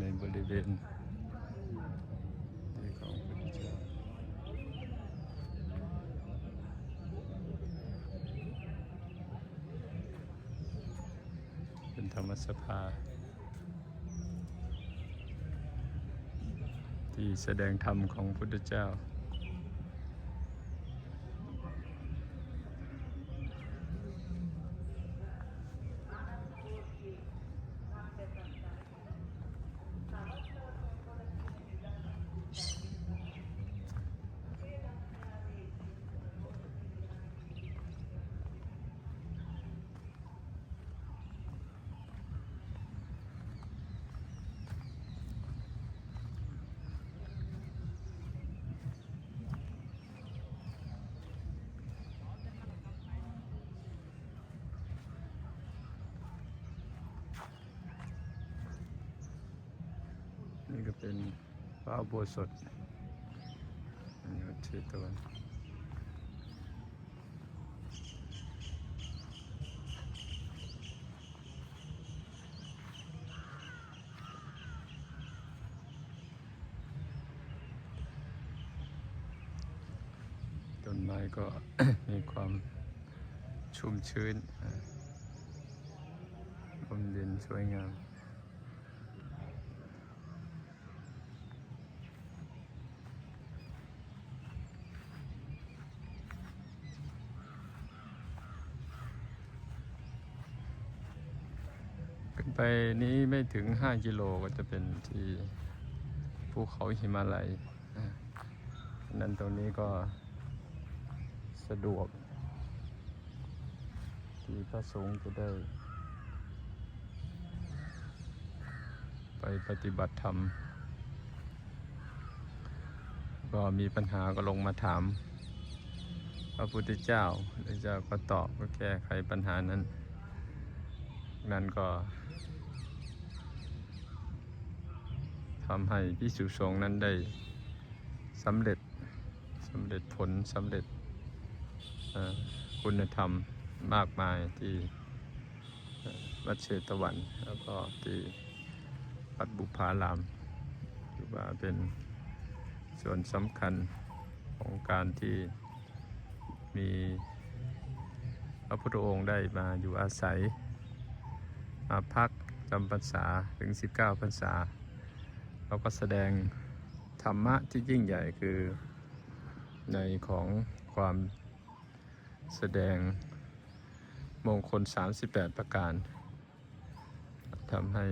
ในบริเวณที่ของพระพุทธเจ้าเป็นธรรมสภา ที่แสดงธรรมของพระพุทธเจ้า นี่ก็เป็นพระอุโบสถอันนี้เชตวันต้นไม้ก็มีความชุ่มชื้นอ่าลมเย็นสวยงาม ขึ้นไปนี้ไม่ถึง 5 กิโลก็จะเป็นที่ภูเขาหิมาลัยนั้นตรงนี้ก็สะดวก ที่พระสงฆ์จะได้ ไปปฏิบัติธรรม ก็มีปัญหาก็ลงมาถาม พระพุทธเจ้าพระเจ้าก็ตอบก็แก้ไขปัญหานั้น นั้นก็ทำให้พิสุสงนั้นได้สำเร็จสำเร็จผลสำเร็จคุณธรรมมากมายที่วัดเชตวัน แล้วก็ที่วัดบุพารามถือว่าเป็นส่วนสำคัญของการที่มีพระพุทธองค์ได้มาอยู่อาศัย มาพักจำพรรษาถึง 19พรรษาเราก็แสดงธรรมะที่ยิ่งใหญ่คือในของความแสดงมงคล 38 ประการทำให้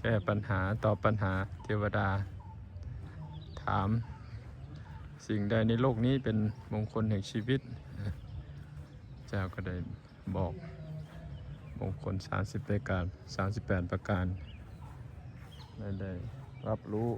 แก้ปัญหาตอบปัญหาเทวดา ถาม สิ่งใดในโลกนี้เป็นมงคลแห่งชีวิต เจ้าก็ได้บอก มงคล 30รายการ 38 ประการ ได้ได้รับรู้